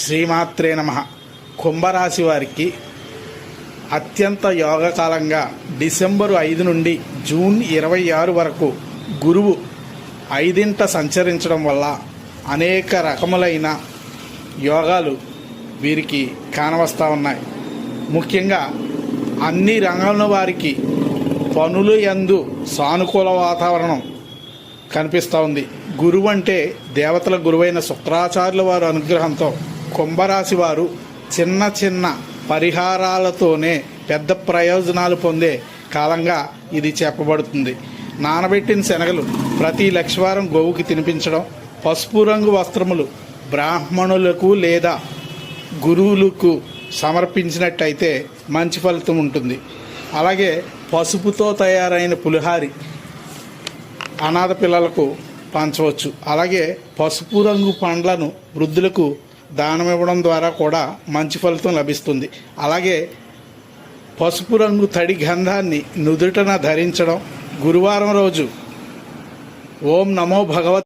శ్రీమాత్రే నమ. కుంభరాశి వారికి అత్యంత యోగకాలంగా డిసెంబరు ఐదు నుండి జూన్ ఇరవై ఆరు వరకు గురువు ఐదింట సంచరించడం వల్ల అనేక రకములైన యోగాలు వీరికి కానవస్తూ ఉన్నాయి. ముఖ్యంగా అన్ని రంగాల వారికి పనులు యందు సానుకూల వాతావరణం కనిపిస్తూ ఉంది. గురువు అంటే దేవతల గురువైన శుక్రాచార్యుల వారి అనుగ్రహంతో కుంభరాశి వారు చిన్న చిన్న పరిహారాలతోనే పెద్ద ప్రయోజనాలు పొందే కాలంగా ఇది చెప్పబడుతుంది. నానబెట్టిన శనగలు ప్రతి లక్షవారం గోవుకి తినిపించడం పసుపు రంగు వస్త్రములు బ్రాహ్మణులకు లేదా గురువులకు సమర్పించినట్టయితే మంచి ఫలితం ఉంటుంది. అలాగే పసుపుతో తయారైన పులిహారి అనాథ పిల్లలకు పంచవచ్చు. అలాగే పసుపు రంగు పండ్లను వృద్ధులకు దానం ఇవ్వడం ద్వారా కూడా మంచి ఫలితం లభిస్తుంది. అలాగే పసుపు రంగు తడి గంధాన్ని నుదుటన ధరించడం గురువారం రోజు ఓం నమో భగవత్